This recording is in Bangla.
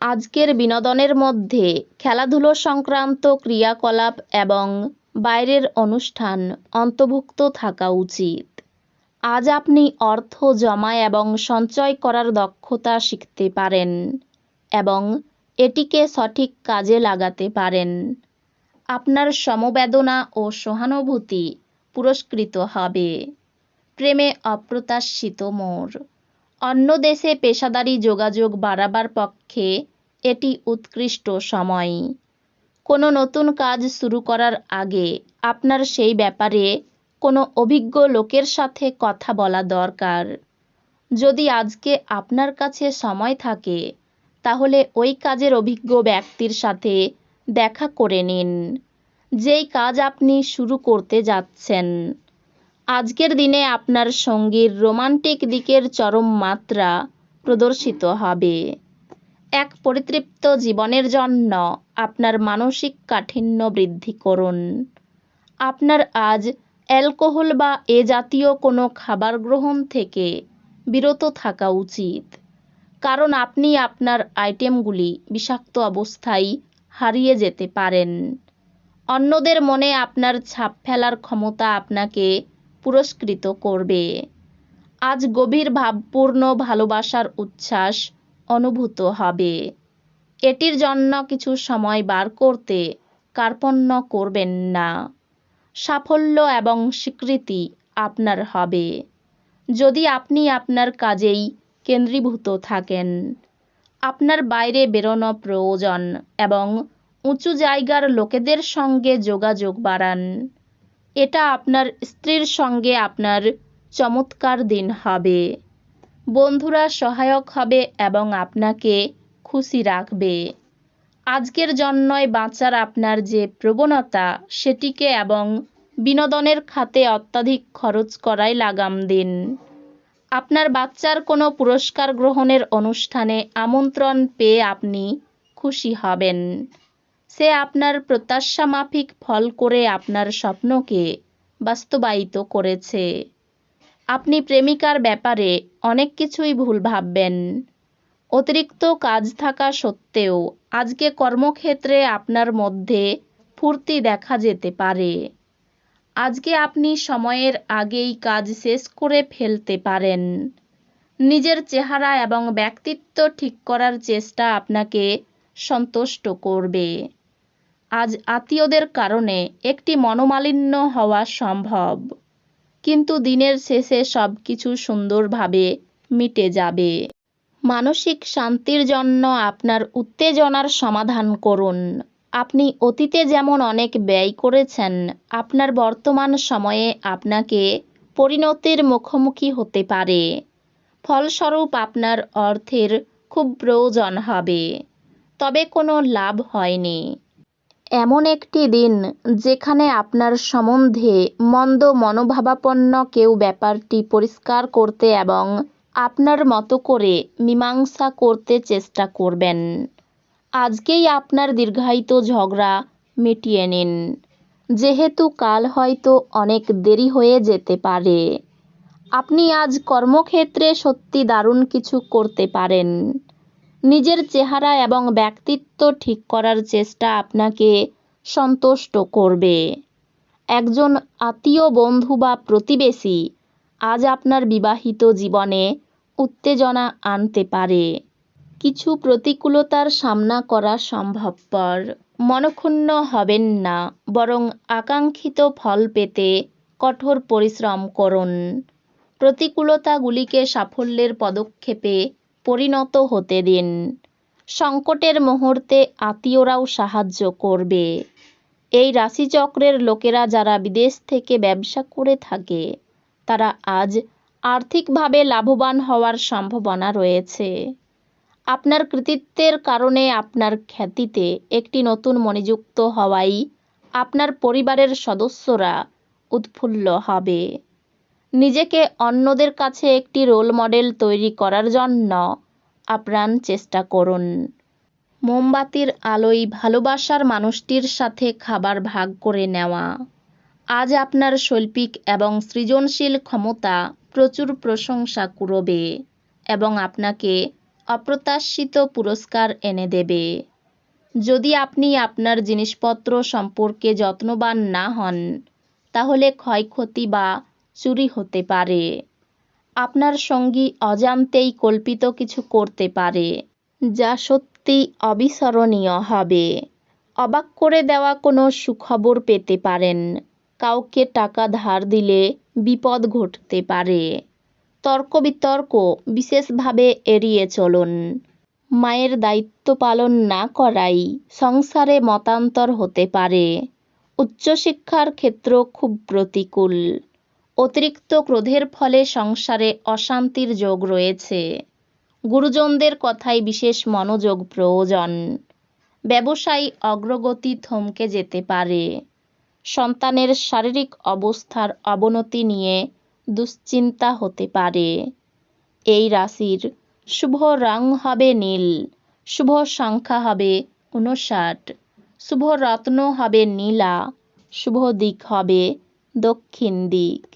আজকের বিনোদনের মধ্যে খেলাধুলো সংক্রান্ত ক্রিয়াকলাপ এবং বাইরের অনুষ্ঠান অন্তর্ভুক্ত থাকা উচিত। আজ আপনি অর্থ জমা এবং সঞ্চয় করার দক্ষতা শিখতে পারেন এবং এটিকে সঠিক কাজে লাগাতে পারেন। আপনার সমবেদনা ও সহানুভূতি পুরস্কৃত হবে। প্রেমে অপ্রত্যাশিত মোড় অন্য দেশে পেশাদারি যোগাযোগ বাড়াবার পক্ষে এটি উৎকৃষ্ট সময়। কোনো নতুন কাজ শুরু করার আগে আপনার সেই ব্যাপারে কোনো অভিজ্ঞ লোকের সাথে কথা বলা দরকার। যদি আজকে আপনার কাছে সময় থাকে, তাহলে ওই কাজের অভিজ্ঞ ব্যক্তির সাথে দেখা করে নিন। যেই কাজ আপনি শুরু করতে যাচ্ছেন আজকের দিনে আপনার সঙ্গীর রোমান্টিক দিকের চরম মাত্রা প্রদর্শিত হবে। এক পরিতৃপ্ত জীবনের জন্য আপনার মানসিক কাঠিন্য বৃদ্ধি করুন। আপনার আজ অ্যালকোহল বা এ জাতীয় কোনো খাবার গ্রহণ থেকে বিরত থাকা উচিত। কারণ আপনি আপনার আইটেমগুলি বিষাক্ত অবস্থায় হারিয়ে যেতে পারেন। অন্যদের মনে আপনার ছাপ ফেলার ক্ষমতা আপনাকে পুরস্কৃত করবে। আজ গভীর ভাবপূর্ণ ভালোবাসার উচ্ছ্বাস অনুভূত হবে। এটির জন্য কিছু সময় বার করতে কার্পণ্য করবেন না। সাফল্য এবং স্বীকৃতি আপনার হবে। যদি আপনি আপনার কাজেই কেন্দ্রীভূত থাকেন, আপনার বাইরে বেরোনো প্রয়োজন এবং উঁচু জায়গার লোকেদের সঙ্গে যোগাযোগ বাড়ান। এটা আপনার স্ত্রীর সঙ্গে আপনার চমৎকার দিন হবে। বন্ধুরা সহায়ক হবে এবং আপনাকে খুশি রাখবে। আজকের জন্যই বাঁচার আপনার যে প্রবণতা, সেটিকে এবং বিনোদনের খাতে অত্যাধিক খরচ করাই লাগাম দিন। আপনার বাচ্চার কোনো পুরস্কার গ্রহণের অনুষ্ঠানে আমন্ত্রণ পেয়ে আপনি খুশি হবেন। সে আপনার প্রত্যাশা মাফিক ফল করে আপনার স্বপ্নকে বাস্তবায়িত করেছে। আপনি প্রেমিকার ব্যাপারে অনেক কিছুই ভুল ভাববেন। অতিরিক্ত কাজ থাকা সত্ত্বেও আজকে কর্মক্ষেত্রে আপনার মধ্যে ফুর্তি দেখা যেতে পারে। আজকে আপনি সময়ের আগেই কাজ শেষ করে ফেলতে পারেন। নিজের চেহারা এবং ব্যক্তিত্ব ঠিক করার চেষ্টা আপনাকে সন্তুষ্ট করবে। আজ আত্মীয়দের কারণে একটি মনোমালিন্য হওয়া সম্ভব। কিন্তু দিনের শেষে সব কিছু সুন্দরভাবে মিটে যাবে। মানসিক শান্তির জন্য আপনার উত্তেজনার সমাধান করুন। আপনি অতীতে যেমন অনেক ব্যয় করেছেন, আপনার বর্তমান সময়ে আপনাকে পরিণতির মুখোমুখি হতে পারে। ফলস্বরূপ আপনার অর্থের খুব প্রয়োজন হবে। তবে কোনো লাভ হয়নি। এমন একটি দিন যেখানে আপনার সম্বন্ধে মন্দ মনোভাবাপন্ন কেউ ব্যাপারটি পরিষ্কার করতে এবং আপনার মতো করে মীমাংসা করতে চেষ্টা করবেন। আজকেই আপনার দীর্ঘায়িত ঝগড়া মিটিয়ে নিন। যেহেতু কাল হয়তো অনেক দেরি হয়ে যেতে পারে। আপনি আজ কর্মক্ষেত্রে সত্যি দারুণ কিছু করতে পারেন। নিজের চেহারা এবং ব্যক্তিত্ব ঠিক করার চেষ্টা আপনাকে সন্তুষ্ট করবে। একজন আত্মীয়, বন্ধু বা প্রতিবেশী আজ আপনার বিবাহিত জীবনে উত্তেজনা আনতে পারে। কিছু প্রতিকূলতার সামনা করা সম্ভবপর। মনক্ষুণ্ণ হবেন না, বরং আকাঙ্ক্ষিত ফল পেতে কঠোর পরিশ্রম করুন। প্রতিকূলতাগুলিকে সাফল্যের পদক্ষেপে পরিণত হতে দিন। সংকটের মুহূর্তে আত্মীয়রাও সাহায্য করবে। এই রাশিচক্রের লোকেরা যারা বিদেশ থেকে ব্যবসা করে থাকে, তারা আজ আর্থিকভাবে লাভবান হওয়ার সম্ভাবনা রয়েছে। আপনার কৃতিত্বের কারণে আপনার খ্যাতিতে একটি নতুন মনিযুক্ত হওয়াই আপনার পরিবারের সদস্যরা উৎফুল্ল হবে। নিজেকে অন্যদের কাছে একটি রোল মডেল তৈরি করার জন্য আপ্রাণ চেষ্টা করুন। মোমবাতির আলোয় ভালোবাসার মানুষটির সাথে খাবার ভাগ করে নেওয়া। আজ আপনার শৈল্পিক এবং সৃজনশীল ক্ষমতা প্রচুর প্রশংসা কুড়বে এবং আপনাকে অপ্রত্যাশিত পুরস্কার এনে দেবে। যদি আপনি আপনার জিনিসপত্র সম্পর্কে যত্নবান না হন, তাহলে ক্ষয়ক্ষতি বা চুরি হতে পারে। আপনার সঙ্গী অজান্তেই কল্পিত কিছু করতে পারে, যা সত্যি অবিস্মরণীয় হবে। অবাক করে দেওয়া কোনো সুখবর পেতে পারেন। কাউকে টাকা ধার দিলে বিপদ ঘটতে পারে। তর্ক বিতর্ক বিশেষভাবে এড়িয়ে চলুন। মায়ের দায়িত্ব পালন না করাই সংসারে মতান্তর হতে পারে। উচ্চশিক্ষার ক্ষেত্র খুব প্রতিকূল। অতিরিক্ত ক্রোধের ফলে সংসারে অশান্তির যোগ রয়েছে। গুরুজনদের কথায় বিশেষ মনোযোগ প্রয়োজন। ব্যবসায়ী অগ্রগতি থমকে যেতে পারে। সন্তানের শারীরিক অবস্থার অবনতি নিয়ে দুশ্চিন্তা হতে পারে। এই রাশির শুভ রং হবে নীল, শুভ সংখ্যা হবে উনষাট শুভ রত্ন হবে নীলা, শুভ দিক হবে দক্ষিণ দিক।